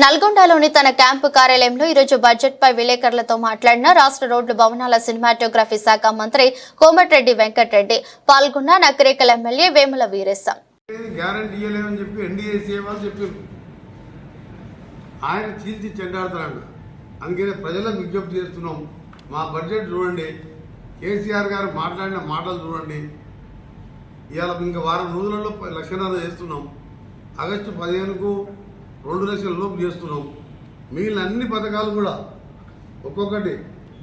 నల్గొండలోని తన క్యాంపు కార్యాలయంలో ఈరోజు బడ్జెట్ పై విలేకరులతో మాట్లాడిన రాష్ట్ర రోడ్లు భవనాల సినిమాటోగ్రఫీ శాఖ మంత్రి కోమటిరెడ్డి వెంకటరెడ్డి. పాల్గొన్న నకరేకల్ ఎమ్మెల్యే వేముల వీరేశం. ఆయన చీల్చి చెండాడుతున్నాడు. అందుకనే ప్రజలకు విజ్ఞప్తి చేస్తున్నాం. మా బడ్జెట్ చూడండి. కేసీఆర్ గారు మాట్లాడిన మాటలు చూడండి. ఇవాళ ఇంకా వారం రోజులలో లక్షణాలు చేస్తున్నాం. ఆగస్టు పదిహేనుకు రెండు లక్షల లోపు చేస్తున్నాం మిగిలిన అన్ని పథకాలు కూడా ఒక్కొక్కటి.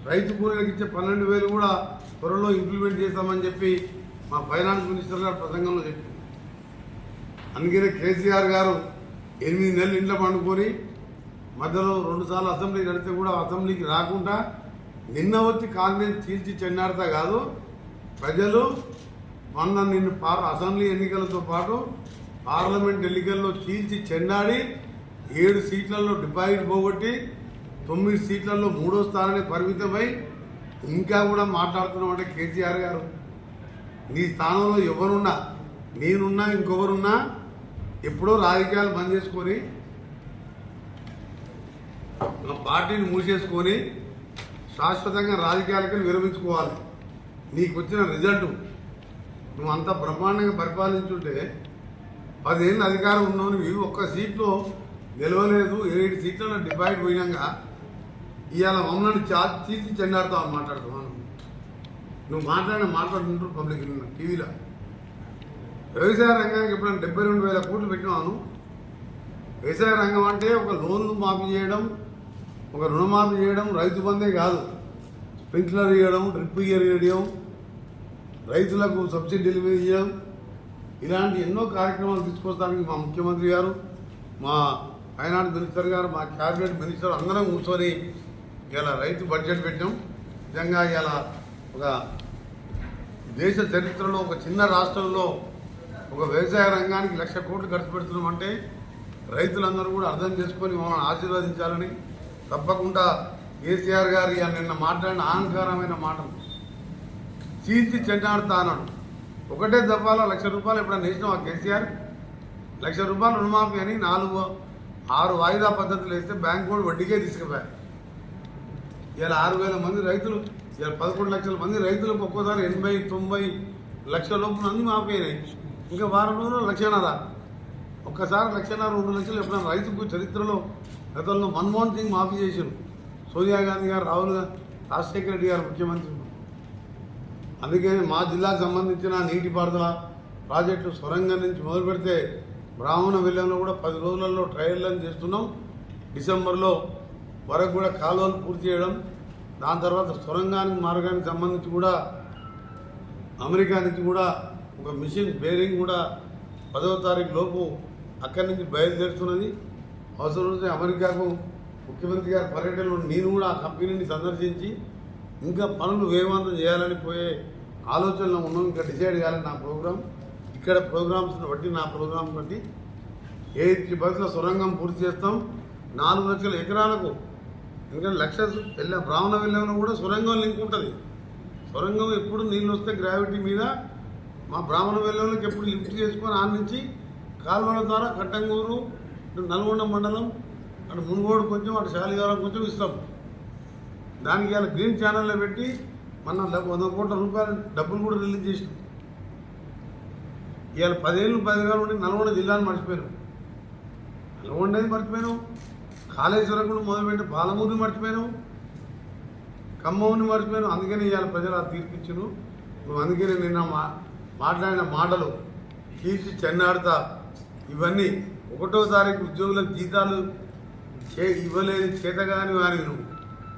రైతు కూలీలకు ఇచ్చే పన్నెండు వేలు కూడా త్వరలో ఇంప్లిమెంట్ చేస్తామని చెప్పి మా ఫైనాన్స్ మినిస్టర్ గారు ప్రసంగంలో చెప్పింది అందుకనే కేసీఆర్ గారు ఎనిమిది నెలలు ఇంట్లో పండుకొని మధ్యలో రెండుసార్లు అసెంబ్లీ నడితే కూడా అసెంబ్లీకి రాకుండా నిన్న వచ్చి కాంగ్రెస్ చీల్చి చెన్నాడతా కాదు. ప్రజలు మొన్న నిన్ను అసెంబ్లీ ఎన్నికలతో పాటు పార్లమెంట్ ఎన్నికల్లో చీల్చి చెన్నాడి ఏడు సీట్లలో డిపాజిట్ పోగొట్టి తొమ్మిది సీట్లలో మూడో స్థానానికి పరిమితమై ఇంకా కూడా మాట్లాడుతున్నాం అంటే కేసీఆర్ గారు. నీ స్థానంలో ఎవరున్నా నేనున్నా ఇంకొకరున్నా ఎప్పుడో రాజకీయాలు బంద్ చేసుకొని పార్టీని మూసేసుకొని శాశ్వతంగా రాజకీయాలకి విరమించుకోవాలి. నీకు వచ్చిన రిజల్ట్ నువ్వు అంత బ్రహ్మాండంగా పరిపాలించుంటే పదేళ్ళు అధికారం ఉన్నావు ఒక్క సీట్లో గెలవలేదు ఏడు సీట్లలో డిపాయిట్ పోయినాక ఇవాళ మమ్మల్ని చా తీసి చెండాడుతావు మాట్లాడుతున్నావు నువ్వు మాట్లాడిన మాట్లాడుతుంటారు పబ్లిక్ టీవీలో. వ్యవసాయ రంగానికి ఎప్పుడైనా డెబ్బై రెండు వేల కోట్లు పెట్టినాను వ్యవసాయ రంగం అంటే ఒక లోన్లు మాఫీ చేయడం ఒక రుణమాఫీ చేయడం రైతు బందే కాదు. స్ప్రింక్లర్ ఇవ్వడం డ్రిప్ ఇయర్ ఇవ్వడం రైతులకు సబ్సిడీ డెలివరీ చేయడం ఇలాంటి ఎన్నో కార్యక్రమాలు తీసుకొస్తానికి మా ముఖ్యమంత్రి గారు మా ఫైనాన్స్ మినిస్టర్ గారు మా క్యాబినెట్ మినిస్టర్ అందరం కూర్చొని ఇలా రైతు బడ్జెట్ పెట్టాం. నిజంగా ఇలా ఒక దేశ చరిత్రలో ఒక చిన్న రాష్ట్రంలో ఒక వ్యవసాయ రంగానికి లక్ష కోట్లు ఖర్చు పెడుతున్నామంటే రైతులందరూ కూడా అర్థం చేసుకొని మమ్మల్ని ఆశీర్వదించాలని తప్పకుండా కేసీఆర్ గారు నిన్న మాట్లాడిన అహంకారమైన మాటలు. చీల్చి చెంటాడుతా అన్నాడు. ఒకటే దఫాలో లక్ష రూపాయలు ఎప్పుడైనా వేసినావు ఆ కేసీఆర్? లక్ష రూపాయలు రుణమాఫీ అని నాలుగు ఆరు వాయిదా పద్ధతులు వేస్తే బ్యాంక్ కూడా వడ్డీకే తీసుకుపోయారు ఇలా ఆరు వేల మంది రైతులు ఇలా పదకొండు లక్షల మంది రైతులకు ఒక్కోసారి ఎనభై తొంభై లక్షల లోపు అన్ని అయినాయి. ఇంకా వారం రోజులు లక్షన్నర. ఒక్కసారి లక్షన్నర రెండు లక్షలు ఎప్పుడైనా రైతుకు చరిత్రలో గతంలో మన్మోహన్ సింగ్ మాఫీ చేశారు. సోనియా గాంధీ గారు రాహుల్ గాంధీ రాజశేఖర రెడ్డి గారు ముఖ్యమంత్రి. అందుకని మా జిల్లాకు సంబంధించిన నీటిపారుదల ప్రాజెక్టు సొరంగం నుంచి మొదలు పెడితే బ్రాహ్మణ విల్లంలో కూడా పది రోజులలో ట్రయల్లను చేస్తున్నాం. డిసెంబర్లో వరకు కూడా కాలువలు పూర్తి చేయడం దాని తర్వాత సొరంగానికి మార్గానికి సంబంధించి కూడా అమెరికా నుంచి కూడా ఒక మిషన్ బేరింగ్ కూడా పదవ తారీఖు లోపు అక్కడి నుంచి బయలుదేరుతున్నది. అవసరం అమెరికాకు ముఖ్యమంత్రి గారి పర్యటనలో నేను కూడా ఆ కంపెనీని సందర్శించి ఇంకా పనులు వేగవంతం చేయాలని పోయే ఆలోచనలో ఉన్నాం. ఇంకా డిసైడ్ కాలేదు నా ప్రోగ్రాం. ఇక్కడ ప్రోగ్రామ్స్ని బట్టి నా ప్రోగ్రాం బట్టి ఎయిటీ బస్సుల సొరంగం పూర్తి చేస్తాం. నాలుగు లక్షల ఎకరాలకు ఎందుకంటే లక్ష వెళ్ళ బ్రాహ్మణ వెళ్ళంలో కూడా సొరంగం లింక్ ఉంటుంది. సొరంగం ఎప్పుడు నీళ్ళు వస్తే గ్రావిటీ మీద మా బ్రాహ్మణ వెళ్ళంలోకి ఎప్పుడు లిఫ్ట్ చేసుకొని ఆ నుంచి కాలువల ద్వారా కట్టంగూరు నల్గొండ మండలం అటు మునుగోడు కొంచెం అటు శాలిగారం కొంచెం ఇస్తాం. దానికి ఇలా గ్రీన్ ఛానల్లో పెట్టి మన వంద కోట్ల రూపాయలు డబ్బులు కూడా రిలీజ్ చేసినాం. ఇవాళ పదేళ్ళు పదివేలు ఉండి నల్గొండ జిల్లాను మర్చిపోయాను. నల్గొండది మర్చిపోయాను? కాళేశ్వరం కూడా మొదలుపెట్టి పాలమూరుని మర్చిపోయాను. ఖమ్మంని మర్చిపోయాను. అందుకని ఇవాళ ప్రజలు ఆ తీర్పిచ్చును నువ్వు అందుకని నిన్న మా మాట్లాడిన మాటలు తీర్చి చెన్నాడుతా. ఇవన్నీ ఒకటో తారీఖు ఉద్యోగులకు జీతాలు చే ఇవ్వలేని చేతగాని వారి నువ్వు.